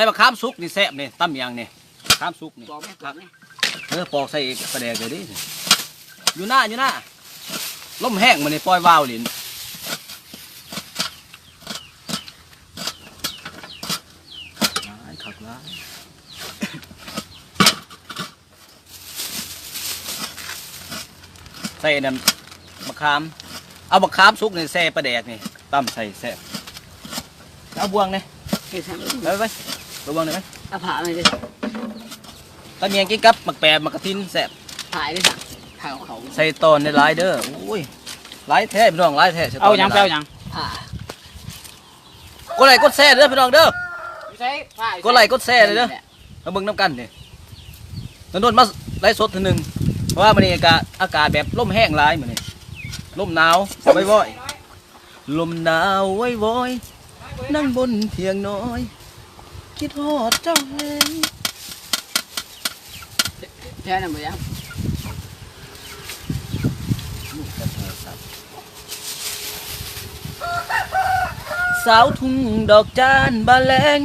ส่มะขามสุกนี่แซ่บนี่ตำยังนี่มะขามสุกนี่บอกไหมบอกไหมเออปอกใส่ปลาแดกเลยดิอยู่หน้าอยู่หน้าลมแห้งมันนี่ปล่อยวาวลินหลายคักหลายใส่น้ำมะขาม เอามะขามสุกนี่แซ่ปลาแดกนี่ตำใส่แซ่บเอาบวงนี่เฮ้ยทำไปไป ไปเอาบวงหน่อยไหมเอาผ่ามาเลยตะเมียงกินกับมักแปบมักกะทินแซ่บผ่าเลยสั่งผ่าของเขาใส่ตอนในหลายเด้ออุ้ยหลายแท้พี่น้องหลายแท้ใส่ตนเอาหยังในแปลหลวหยังผ่ากดไลค์กดแชร์เด้อพี่น้องเด้อ ใช่ผ่ากดไลค์กดแชร์เลยเด้อ มาเบิ่งน้ำกันนี่นนท์มาไลฟ์สดทีหนึงเพราะว่ามันนี่อากาศอากาศแบบลมแห้งหลายมื้อนี้ลมหนาวว้อยๆลมหนาวว้อยๆนั่งบนเพียงน้อย คิดฮอดเจ้าแฮงแค่นั้นบ่ยังสาวทุ่งดอกจานบานแลง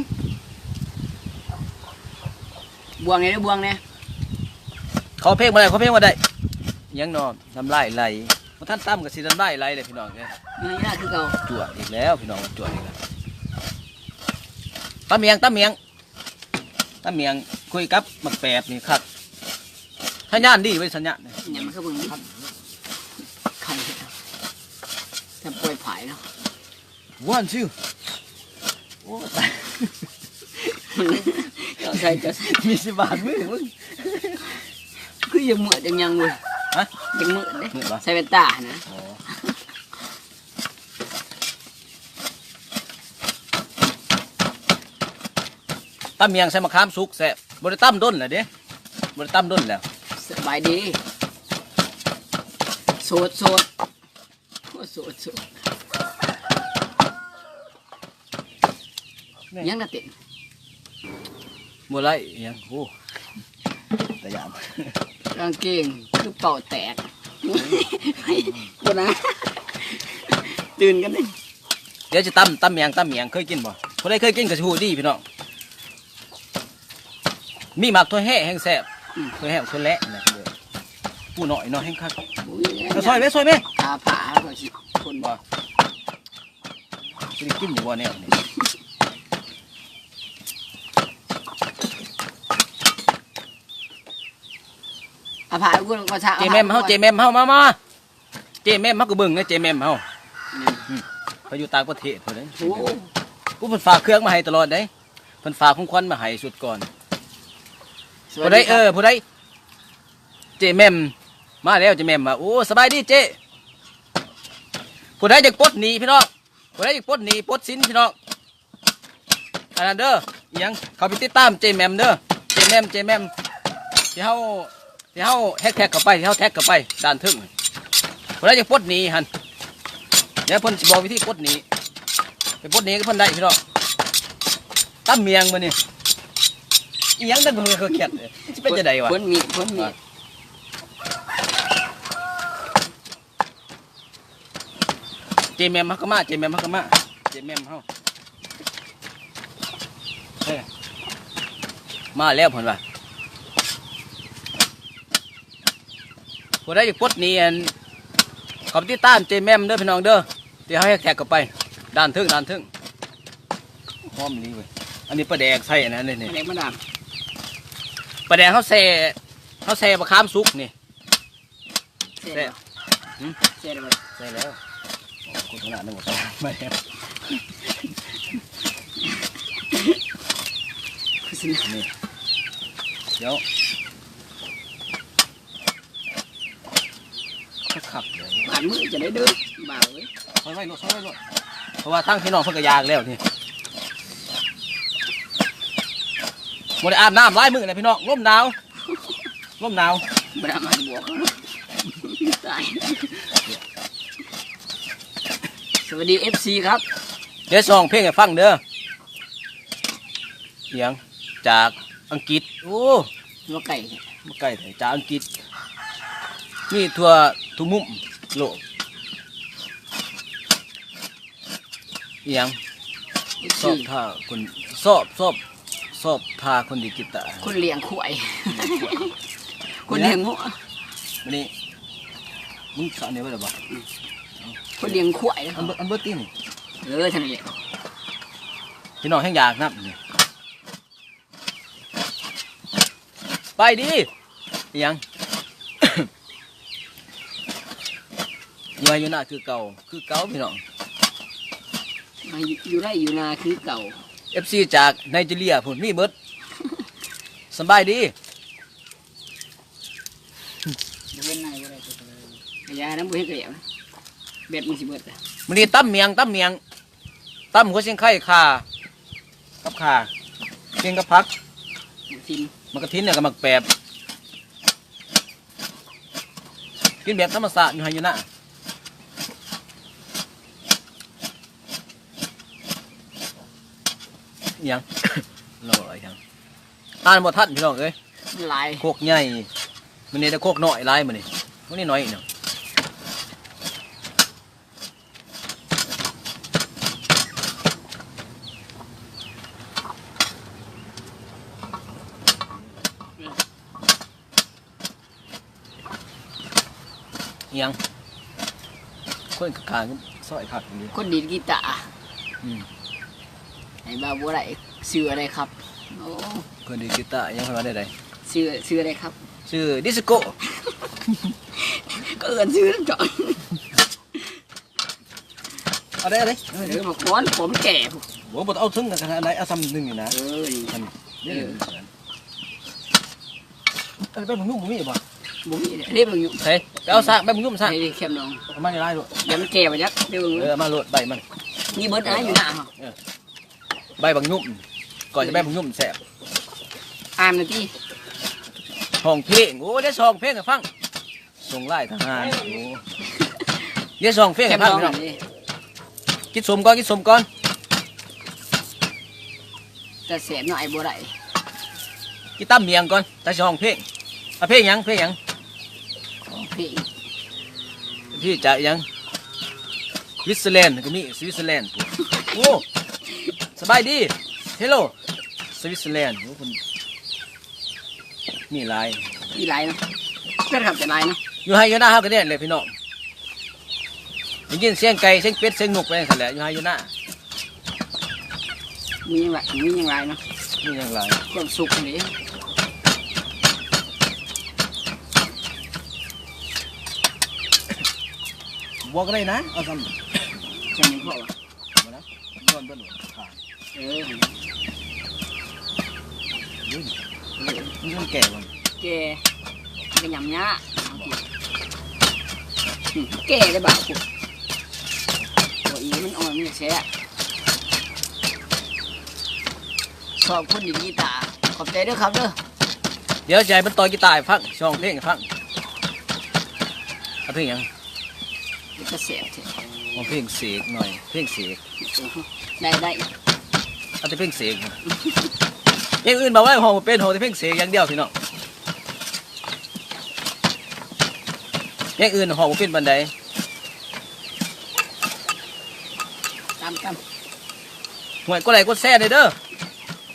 บวงเนี่ยนะบวงเนี่ยขอเพลงมาได้ขอเพลงมาได้ยังนอนทำลายไหลมาท่านตั้มกับสีทำลายไหลเลยพี่น้องเนี่ยนี่น่าคือเก่าจวดอีกแล้วพี่น้องจวดอีกแล้ว ตาเมียงตาเมียงตาเมียงคุยกับมักแปบนี่ครับสัญญาณดีไว้ยสัญญาณเนี่ยอย่างมันก็เบิ่งครับไข่จะป่วยผายเนาะวันชิวโอ้ตายเจ้าใส่เจ้าใส่มีสิบบาทมือมึงคือยังมืดยังยังเว้ยฮะยังมืดเด้มืดปะใส่เป็นตานะ อ๋อตา เมียงใส่มะขามสุกแซ่บบริตั้มด้นแหละเด้บริตั้มด้นแล้วสบายดีโสดโสดโอ้โสดโสดยังน่ะติดบัวไรอิหยังโอ้แต่ยามกางเกงคือเป่าแตกคนนะตื่นกันดิเดี๋ยวจะตั้มตั้มเมียงตั้มเมียงเคยกินบ่คนใดเคยกินกับชูดีพี่น้อง มีหมักตัวแห่แห้งแซ่บตัวแห่ตัวแหละนะเด้อผู้หน่อยเนาะแห้งคักเอาซอยไหมซอยไหมตาผาก็สิคนบ่จะได้กินอยู่บ่แนวนี่ตาผากูก็ชาเจแมมเฮาเจแมมเฮามามาเจแมมเฮาก็เบิ่งนะเจแมมเฮาไปอยู่ต่างประเทศเพิ่นเด้โอ้กูเพิ่นฝากเครื่องมาให้ตลอดเด้เพิ่นฝากของขวัญมาให้สุดก่อน ผู้ใดเออผู้ใดเจแมมมาแล้วเจแมมมาโอ้สบายดีเจผู้ใดอยากปลดหนีพี่น้องผู้ใดอยากปลดหนีปลดสินพี่น้องอันนั้นเด้ออิหยังเขาไปติดตามเจแมมเด้อเจแมมเจแมมที่เฮาที่เฮาแฮกแท็กเข้าไปที่เฮาแท็กเข้าไปด้านทึ่งผู้ใดอยากปลดหนี้หันเดี๋ยวเพิ่นสิบอกวิธีปลดหนีไปปลดหนีก็เพิ่นได้พี่น้องตั้มเมียงมานี่ อีหยังตั้งเคือเขียดเลยสิเป็นจะไดวะ พ้นมีพ้นมีเจแมมฮักกะมาเจแมมฮักกะมาเจแมมเฮาเอ้ยมาแล้วผลว่าผู้ใดอยากปลดหนี้อันขอบที่ตามเจแมมเด้อพี่น้องเด้อเดี๋ยวให้แขกกลับไปด้านทึ่งด้านทึ่งหอมนี่เว้ยอันนี้ปลาแดกใส่นะนี่นี่เด็กมาดาม ปลาแดกเขาแซ่เขาแซ่บะขามสุกนี่เสร็จหืมเสร็จแล้วใช่แล้วโอ้คุณขนาดนั้นหมดแล้วไม่แล้วคือสินี่เดี๋ยวก็ขับเลยผ่านมือจะได้เดินบ่าวเว้ยซอยไว้รถซอยไว้รถเพราะว่าทั้งพี่น้องเพิ่นก็ยากแล้วนี่ หมดได้อาบน้ำหลายมือนะพี่น้องลมหนาวลมหนาวมาดามมาบวกตายสวัสดีเอฟซีครับเดี๋ยวซองเพลงให้ฟังเด้อเสียงจากอังกฤษโอ้หัวไก่มาใกล้ไทยจากอังกฤษนี่ทั่วทุกมุมโลกอิหยังเอฟสซีอบถ้าคนสอบสอบชอบ พาคนดีดกีตาร์คนเลี้ยงขวายคนเลี้ยงงัววันนี้มึงสอนเนี่ยไว้หรือเปล่าคนเลี้ยงขวายอันเบอร์อันเบอร์ตี้นี่เออท่านนี่พี่น้องแห้งอยากนับนี่ไปดิอิหยังอยู่ไว้อยู่หน้าคือเก่าคือเก่าพี่น้อง มาอยู่อยู่ไรอยู่นาคือเก่า FC จากไนจีเรียผุนมีเบิดสำบายดีเว้นนายอะไรตัวเลยยาน้ำบุ้ยเกลียวเบ็ดมึงสิเบิดอะมันนี้ตั้มเมียงตั้มเมียงตั้มหัวเชียงไข่ข่ากับข่าเชียงกับพักทิมมันกระทิ้นเนี่ยกับมักแปบกินแบบธรรมศาสตร์อยู่ไฮยูนะอิห ยังรออะไรยังอ่านหมดทันพี่น้องเอ้ยลายโคกใหญ่มันนี่ได้โคกน้อยหลายมันนี่มันนี่น้อยอีกเนาะอิหยังคนขางซอยขัดอย่างนี้คนดีดกีตาร์อืม ไอ้บ้าบัวไรชื่ออะไรครับโอ้คนดีกีตาร์อิหยังเข้ามาได้ไดชื่อชื่ออะไรครับ ชื่อดิสโก้ ก็เอินชื่อจอนเอาได้เอาได้เออมาค้อนผมแก่ผมโอ้บเอาถึงกันขนาดไหนเอาซ้ำหนึ่งอยู่นะเออนี่อันนี้นี่เออไปมึงนุ่มมึงมีบ่บุ้ยเรียบร้อยอยู่เฮ้ยไปเอาซากไปมึงนุ่มซากไอ้เข้มน้องเอามาในไร่ด้วยเดี๋ยวมันแก่ไปยักเดี๋ยวมึงเออเอามาโหลดใบมันนี่เบิดนะอยู่หน้าเหรอ ใบบังนุ่มก่อนจะใบบังนุ่มแสบอ่านหน่อยที่ห้องเพลงโอ้ได้ซองเพลงให้ฟังส่งไล่ทหารโอ้เดี๋ยวซองเพลงเข้ให้มฟังน้องพี่น้องนี่กินสมก่อนกินสมก่อนแต่เสียหน่อยบัวไรกินตั้มเมียงก่อนแต่ซองเพลงเอาเพลงหยังเพลงหยังของเพลงพี่จะหยังสวิตเซอร์แลนด์ก็มีสวิตเซอร์แลนด์โอ้ สบายดี เฮลโลสวิตเซอร์แลนด์โอ้คนมีหลายมีลายเนาะเพื่อนขับแต่ลายเนาะอยู่ไฮยูน่าเฮากันเนี่ยเลยพี่น้องได้ยินเสียงไก่เสียงเป็ดเสียงนกไปนั่นแหละอยู่ไฮยูน่ามียังไงมียังไงเนาะนี่อย่างไรความสุขเลยบอกก็ได้นะเอาซ้ำจะมีพ่อวะมานะนอนบนหัวขาเออยุ่ง นี่มันแก่ก่อนแกก็ยำยะแกได้บ่าวกูโอ้ยมันอ่อนมันจะแซ่ขอบคุณดีกีตาร์ขอบใจด้วยครับเด้อเดี๋ยวใจมันต่อยกีตาร์ให้ฟังช่องเพลงให้ฟังเอาเพลงหยังมันจะแซ่บเถอะเอาเพลงเสกหน่อยเพลงเสกได้ได้ เอาแต่เพลงเสกนะเพลงอื่นบอกว่าห้องบ่เป็นห้องแต่เพลงเสกอย่างเดียวพี่น้องเพลงอื่นห้องบ่เป็นบันไดตามตามหวยก็ไหลก็แซ่เลยเด้อ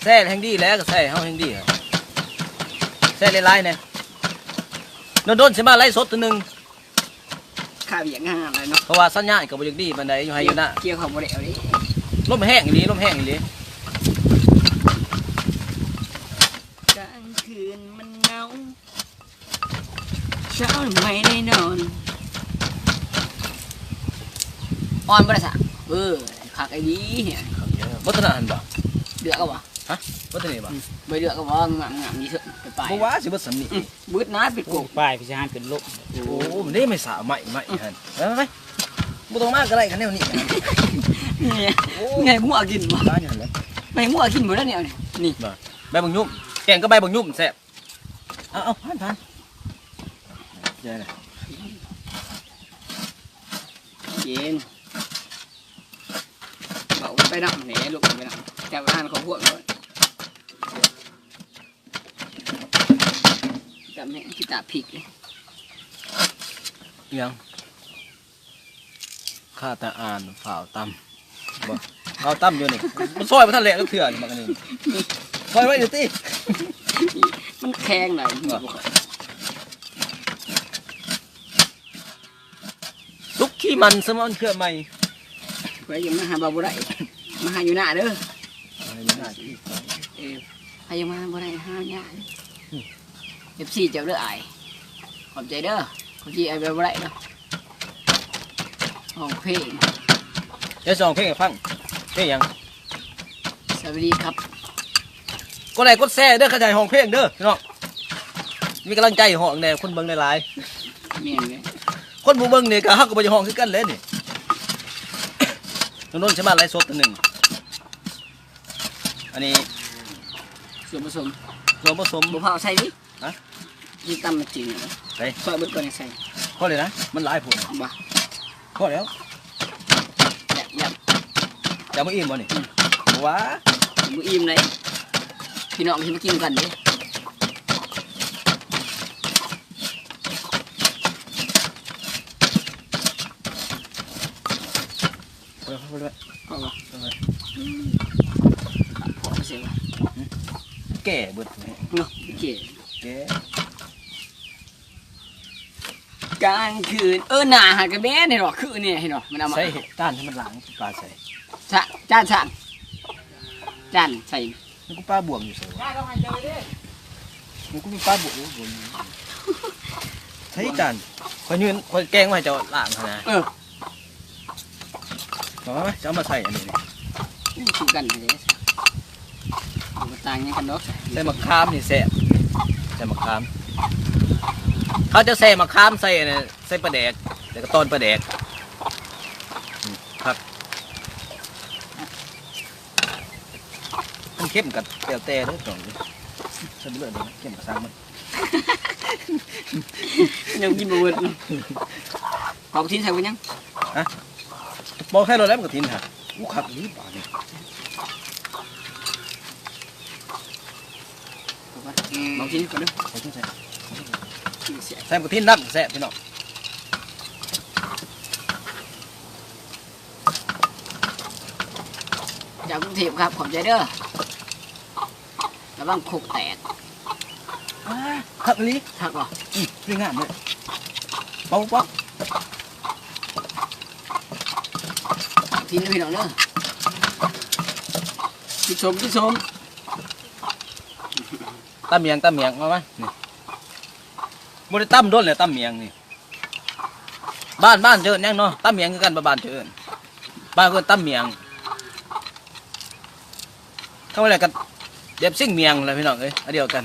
แซ่แห่งดีแล้วก็แซ่เฮาแห่งดีอะแซ่หลายๆเนี่ยโดนๆสิมาไล่สดตัวหนึงข้าวอย่างง่ายอะไรเนาะเพราะว่าสัญญาณก็บ่ยังดีบันไดอยู่ไฮอยู่นะเกี่ยวกับโมเดลนี้ลมแห้งอีหลีลมแห้งอีหลีกลางคืนมันเหงาเช้าไม่ได้นอนอ่อนบ่ได้สะเออคักไอ้ดีเนี่ยบ่ถนัดหันบ่เดือกก็บ่บ่ถนัดบ่ไม่เดือกก็บ่งามงามนี่เถอะไปไปบ่ว่าสิบ่สำนีบืดนะปิดกบป้ายพิจารณาเป็นลบโอ้มันนี่ไม่สาใหม่ใหม่หั่นไปไปบ่ต้องมาก็ได้คันแนวนี้เนี่ยไงมั่วกินบ่บ้านอย่างนั้นไปมั่วกินหมดแล้วเนี่ยนี่ใบบังยุ่มแกงก็ใบบังยุ่มแซ่บเอาเอาผ่านผ่าน ใหญ่เลยเย็นเบาไปนำเนี่ยลูกไปนำแต่ว่าอ่านของพวกก่อนจำเนี่ยกีตาร์พริกเลยยังข้าแต่อ่านฝ่าวตำบ่เอาตำอยู่นี่มันซอยบ่ทันแหลกก็เถื่อนบักอันนี้ปล่อยไว้เดี๋ยวตีมันแข็งหน่อย ลุกขี้ มันสมอนเครือใหม่ไว้ยังมาหาบ่าวบ่ได้มาหาอยู่หน้าเด้อเออใครยังมาบ่ได้หาหน้าเอฟซีเจ้าเด้ออายขอบใจเด้อขอบใจไอ้บ่ได้เด้อห้องเพลงเดี๋ยวสองเพลงให้ฟังเพลงหยังสวัสดีครับกดไลค์กดแชร์เด้อเข้าใจห้องเพลงเด้อพี่น้องมีกำลังใจห้องแน่คนเบิ่งหลายแม่นเลยๆ คนบ่เบิ่งนี่ก็ฮักก็บ่จะห้องคือกันเลยนี่นนท์ใช่มาไลฟ์สดตัวหนึงอันนี้ส่วนผสมส่วนผสมบ่พาใส่ดิฮะนี่ตำมันจริงเหรอใส่ซอยเบิดก่อนให้ใส่พอเลยนะ มันหลายผลบ่พอแล้วยับยับจะมาอิ่มบ่นี่ว้าบ่อิ่มเลยพี่น้องสิมากินกันเด้ พอแล้วพอแล้วเอาบ่ขอเสียว่ะแก่เบิดนี่เนาะโอเคแก่กลางคืนเออหน้าหากระแม่นี่หรอคือนี่เห็นหรอมันเอามาใส่เห็ดต้านให้มันหลังปลาใส่จานจานสั่งจานใส่มันก็ปลาบวงอยู่ใส่วะมันก็มีปลาบวงอยู่บนใช่จานคอยยืนคอยแกล้งไว้ให้เจ้าล่างเขานะเออ บอกว่าไหมจะเอามาใส่อันนี้นี่คือกันเลยมันต่างยังกันเนาะใส่มะขามนี่แซ่บใส่มะขาม เขาจะใส่มะขามใส่เนี่ยใส่ปลาแดกแล้วก็ต้นปลาแดกอืมครับมันเข้มกับเตียวแต่เด้อตรงนี้ใส่ไปเลยเดี๋ยวนะเข้มกับซังมันยังกินบ่เบิดขอบทิ้งใส่ไว้ยัง บอกให้เราแล้วมันก็ทิ้งค่ะอู้ขับนี้ป่านี่บอกทิ้งก่อนเด้อใส่ทิ้งใส่เสียใส่มันก็ทิ้งนักแซ่บพี่น้องจากกรุงเทพครับขอบใจเด้อระวังโคกแตกขับนี้ทักบ่อืมเรื่องงานเลยป๊อกป๊อก ทิ้งพี่น้องเด้อพี่ชมพี่ชมตำเมียงตำเมียงมาไหมนี่บริตั้มด้นเลยตำเมียงนี่ บ้านบ้านเจอยังเนาะตำเมียงคือกันบ้านเจอบ้านก็ตำเมียงเข้าไปอะไรกันเด็บซิ่งเมียงเลยพี่น้องเอ้ยเดียวกัน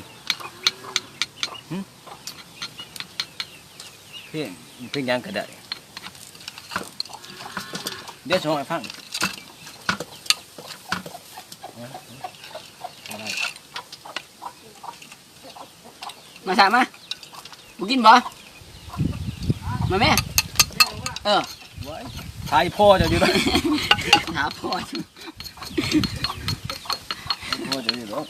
เพี่เพี่ยังก็ได้ เดี๋ยวชงให้ฟังเอาได้มาสามมาบุกินบ่มาแม่ เออไว้ทายพ่อเจะอยู่ด้วยหาพ่อพ่อเจะอยู่ด้วย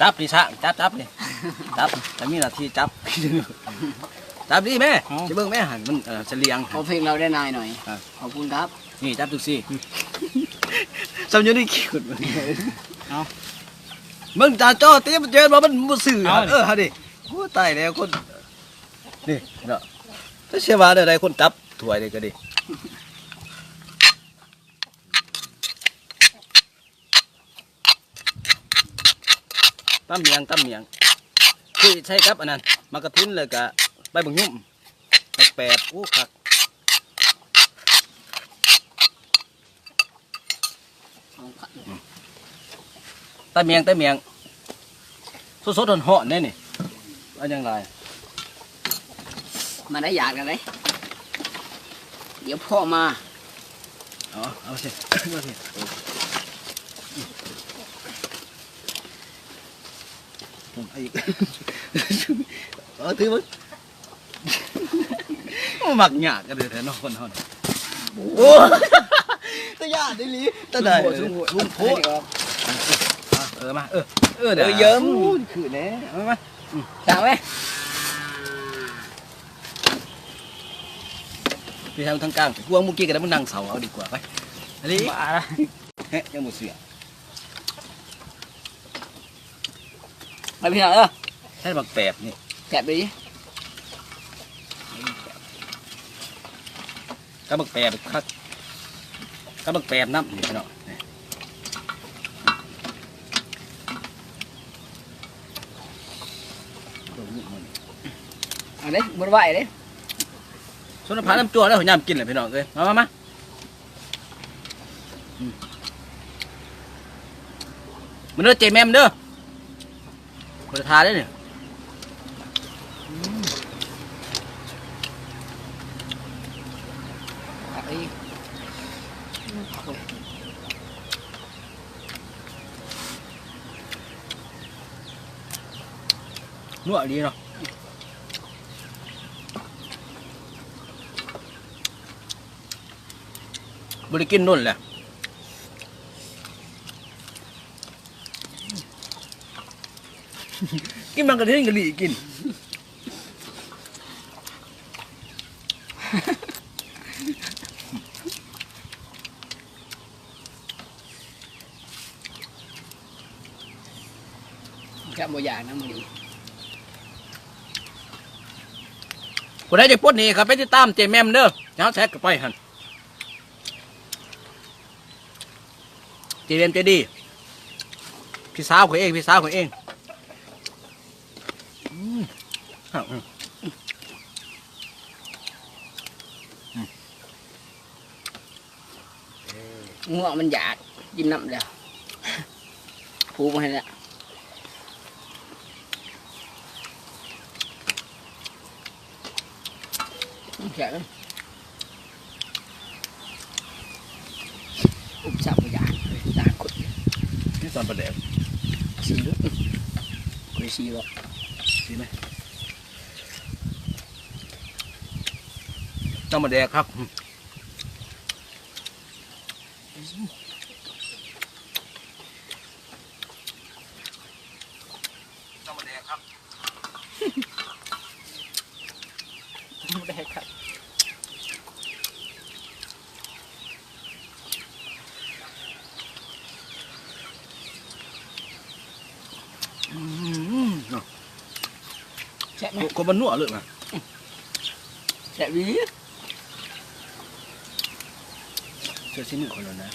จับดิช่างจับจับดิจับแต่มีหน้าที่จับ จับดิแม่จะเบิ่งแม่หันมันเออเฉลียงขอเพลงเราได้นายหน่อย ครับขอบคุณครับ นี่จับดูสิสำยังได้ขี้ขุดมันเอามึงจ่าจ้อเตี้ยมันเจอมามันมุสื่อเอาดิ เออฮะดิโอ้ตายแล้วคนนี่เนาะถ้าเชื่อว่าเดี๋ยวใดคนจับถวยเลยก็ดิตั้มเมียงตั้มเมียงคือใช่ครับอันนั้น มากระทุนเลยกะใบบังยุ่มแปดๆอู้คักเอาผักตาเมียงตาเมียงสดๆหอนๆเนี่ยนี่อันยังไงมาได้อยากกันเลยเดี๋ยวพ่อมาอ๋อเอาสิเอาสิผมเอาอีก เออถือมั้งมันหมักหยากกันเลยแท้เนอกคนเฮานี่โอ้ตะยาดิลีตะได้ซุ่มโหดลุงโพให้ดดีครับเออมาเออเออเดี๋ยวเออเยิ้มโอ้คือแน่เอามาสั่งไหมพมีทางทางกลางพวกเมื่อกี้กันแล้วมึงนั่งเสาเอาดีกว่าไปอันนี้บ้าละเฮ้ยยังหมดเสียไปพี่น้องเออใช่บักแปบนี่ แกะไปดิก็บักแปบคักก็บักแปบน้ำนี่พี่น้องนี่ตรงนี้มันเอาเด้บนไหวเด้ส่วนน้ำผาน้ำจั่วแล้วหัวยามกินเลยพี่น้องเลยมามามาอืมมันเด้อเจแมมเด้อคนละทาได้เนี่ย เอาไปอีก นัวดีเนาะบริกินนุ่นแหละกินมันกระเทียมกะหรี่กินแกะบ่อยากนะมื้อนี้ค นใดจะปลดนี่ครับไปติดตามเจมแมมเด้อเจ้าแท็กไปหันเจแมมใจดีพี่สาวของเองพี่สาวของเองอืมอ้าวอืมง่วงมันอยากกินน้ำแล้วผูมาให้แล้ว แกะเลยอุบจับบ่อยากตาขุดนี่ตอนประเดี๋ยวสีด้วยคุยสีบ่ดีไหมต้องมาแดกครับอืมต้องมาแดกครับ ไม่ได้ครับ อืมเนาะ แช่ไหม คนมันนัวเลยมาแช่วีเจอชิ้นหนึ่งคนแล้วนะ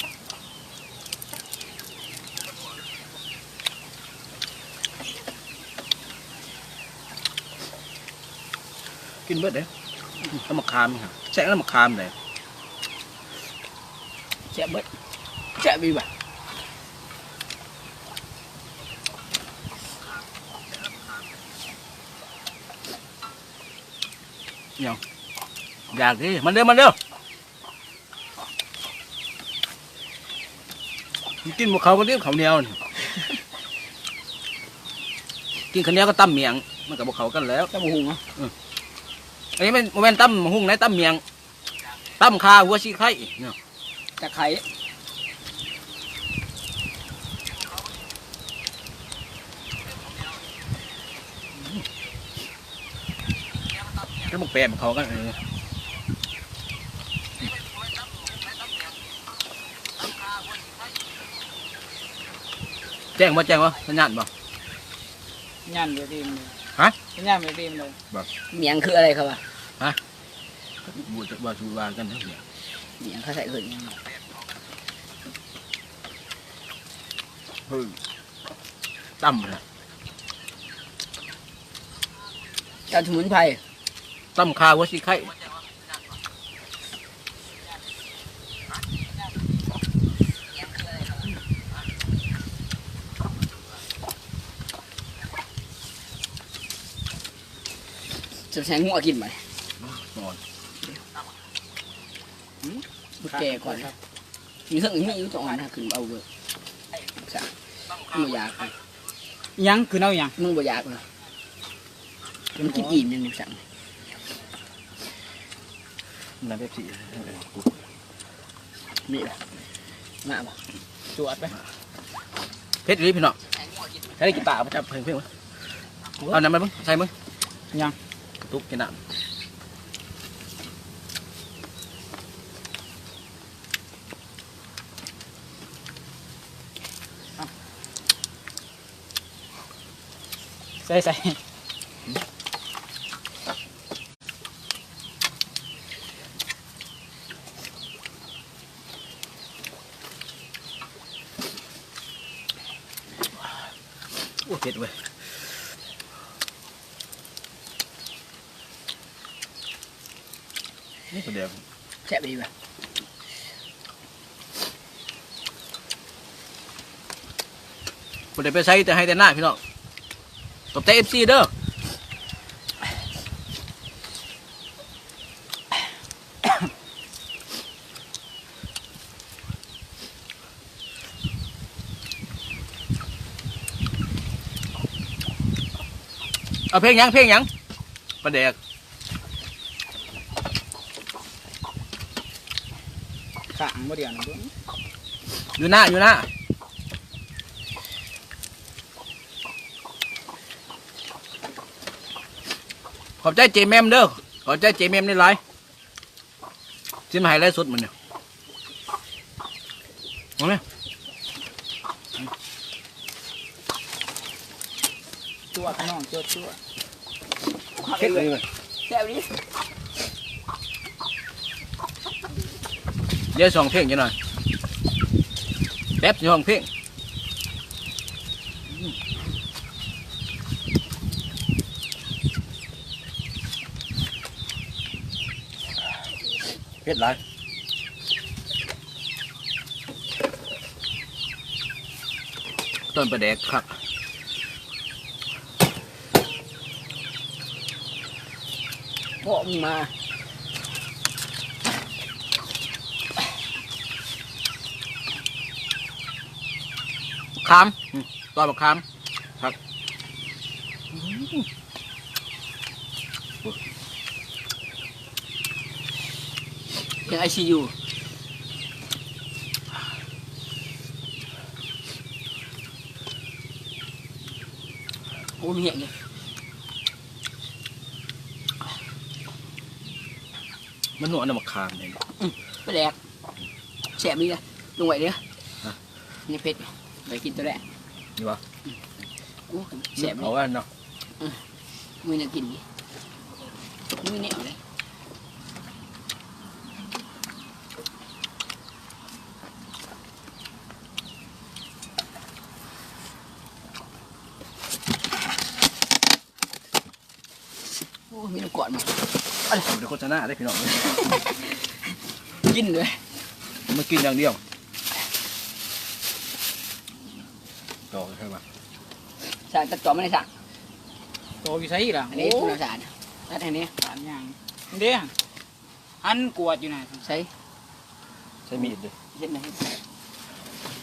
กินเบิดเด้น้ำมะขามครับแช่น้ำมะขามเลยแช่เบิดแช่วีบ่ะ อยากดิมันเด้อมันเด้อมันกินหมกเขาก็เรียกเขาวเหนียวนี่ กินข้าวเหนียวก็ตั้มเมียง มันกับพวกเขากันแล้วแช่บุหุงเหรออันนี้มันโมเมนตั้มหุ่งไหนตั้มเมียงตั้มคาหัวชีไข่เนาะตะไค ร้ก็บอกแปรบอกเขากันเออแจ้งว่าแจ้งว่าสัญญาณบ่ ย่านเดียวดีมเลยฮะ ย่านเดียวดีมเลยเมียงคืออะไรครับวะบูจะว่าสูวากันเท่าไหร่เมียงเขาใส่เหินยังไงเฮ้ยตั้มเลยเจ้าสมุนไพร ตั้มคาหัวชีไข่จะใช้งัวกินไหมนอนบุกแก่ก่อนครับมีเรื่องมีอยู่สองอันนะขึ้นเอาเลยจ้ะมึงบ่อยากเลยยังคือเอายังมึงบ่อยากเลยมันกินอิ่มยังสั่ง น้ำเป๊ปซี่นี่หน้าบ่จวดไปเพชรหรือพี่น้องใช้กีตาร์ประจับเพลงเพลงเอาน้ำมันมึงใช่มั้งยังตุ๊กกินน้ำใส่ใส่ ผ็ดเว้ยนี่ประเดี๋ยวแซ่บดีป่ะประเดี๋ยวไปใช้แต่ให้แต่หน้าพี่น้องตบแต่เอฟซีเด้อ เอาเพลงหยังเพลงหยังประเดี๋ยวขางบ่เดียวนะเบิ่งอยู่หน้าอยู่หน้าขอบใจเจแมมเด้อขอบใจเจแมมในไลน์ซิมหายไลฟ์สดมันเนี่ยมองไหม ตัวพี่น้องตัวตัว เผ็ดเลย แซ่บดี เดี๋ยวสองเพลงจะหน่อยแป๊บสองเพลงเผ็ดหลายต้นประแดกครับพ่อมา คามอืมต้นบักคามครับยังไอซียูโอ้มีเห็นเลยมันหนวดน้ำบักคามเนี่ยไปแดกแซ่บดีนะลงไว้เด้อฮะนี่เผ็ด ไปกินตัวแรกนี่วะโอ้แซ่บเลเอายไว้เนาะมือน่ากินนี่มือเหนียวเลยโอ้มีน้ำกอดมาเดี๋ยวโฆษณาได้พี่น้อง กินเลยมากินอย่างเดียวต่อใช่ปะ สั่ง ตัดจอไม่ได้สั่งตัวอยู่ใส่ล่ะอันโอ้นี้คุณสารตัดอันนี้สารยังเด้อันกวดอยู่ไหนใช้ใช้มีดดิเห็นไหม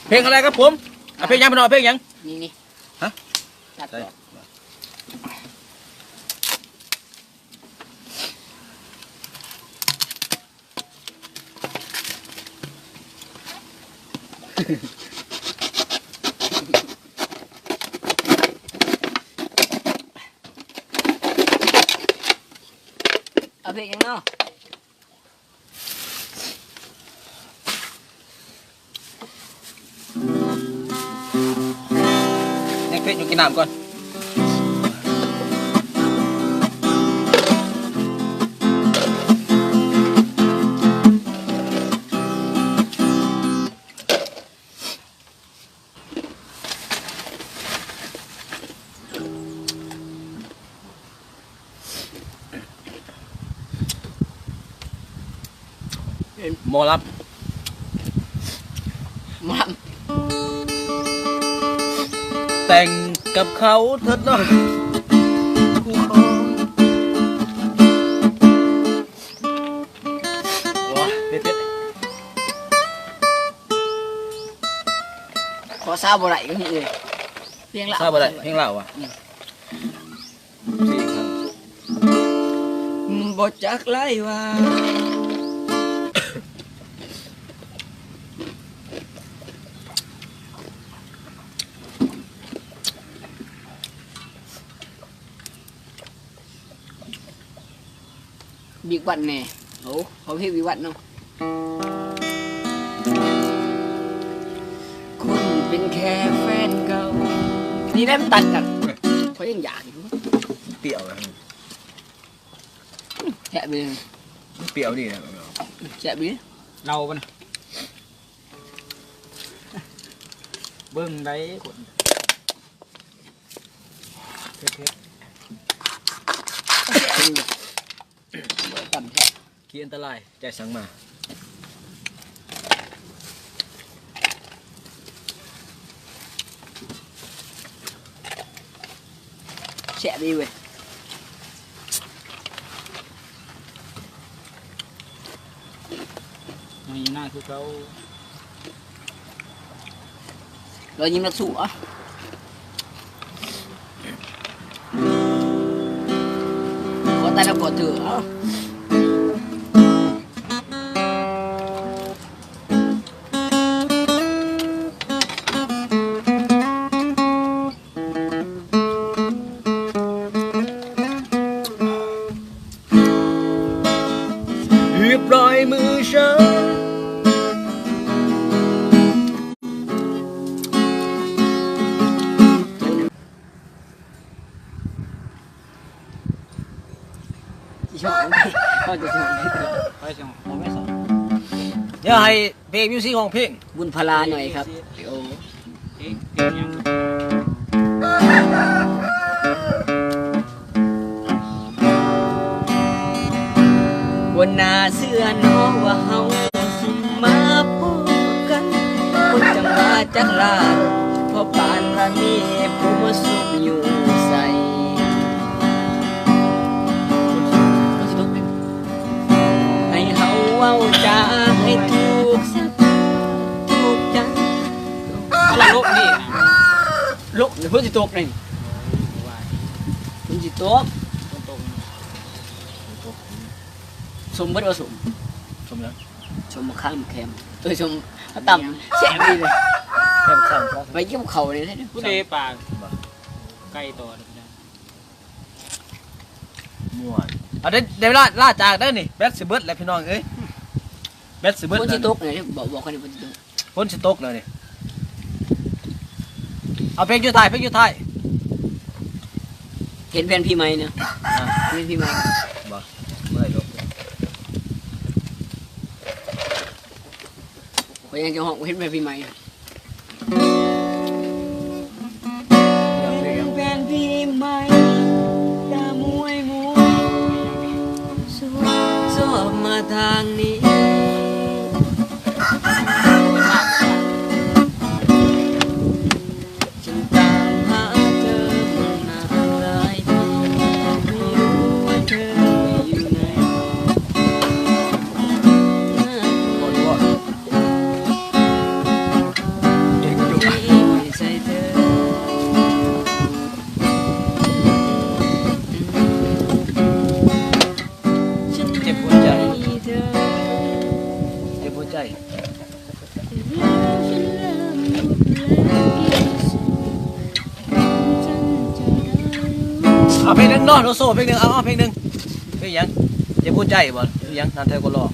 เพลงอะไรครับผมอะเพลงยังพี่น้องเพลงยัง นี่นี่ฮะ ตัดจอเอาเพลงยังเน มอรับมาแต่งกับเขาเถิดหน่อยคู่ครองโอ้ยเผ็ดเผ็ดขอซาบ่ไรก็มีเลยเพียงละทราบอะไรเพลงเล่าอะสี่ครั้งบ่จักไล่ว่า บิ๊กวันแน่โอ้เขาเรียกวิวัฒน์เนาะคุณเป็นแค่แฟนเก่านี่ได้มันตัดกันพอเขายังอยากอยู่เปรี้ยวนะแฉะไปเลยเปรี้ยวดีนะแฉะไปเลยเราปะนะเบิ่งได้กดเผ็ดแฉะไปเลยบ่ต่ำแฉะ ขี้อันตรายใจสั่งมาแฉะไปเว้ยๆมีหน้าคือเขาเรายิงนักสู้อะขอตายแล้วกดเถือะเอ้าเเดี๋ยวให้เพลงมิวสิกของเพลงบุญพลาหน่อยครับโอ้วันหน้าเสื้อน้องว่าเฮาสิมาพบกัน คนจังหวะจักลาดเพราะปานว่ามีผู้มาสุบอยู่ใส่ให้เฮาเว้าจาให้ถู ลุกเดี๋ยวพุ่นสิตกนี่ว่าพุ่นสิตกคนตรงสมเบิดว่าสมชมแล้วชมมะขามแคมตัวชมเขาต่ำแฉะไปเลยแค่ข้างครับไปเยี่ยมเขาเลยได้ผู้เดปากใกล้ตัวเลยนะม่วนเอาเดี๋ยวเดี๋ยวเวลาล่าจากได้อนี่แบทสิเบิร์ดแล้วพี่น้องเอ้ยแบทสิเบิร์ดพุ่นแล้สิวตกเลยบอกบอกคนนี้พุ่นสิตกพ้นสิตกแล้วนี่ เอาเพลงอยุทายเพลงอยุทายเห็นแฟนพี่ไหมเนี่ยอ่าเห็นพี่ไหมบ่เมื่อยลงเขายังจะห้องเห็นแฟนพี่ไหมแฟนพี่ไหมตามวยมวยสวสอบมาทางนี้ รอาเพลโซเพลงหนึ่งเอาเอาเพลงหนึ่งเพลงหยังจะพูดใจบ่เพลงหยังนานเธอก็รอเอาเพลงหยังกันแท้ร้อ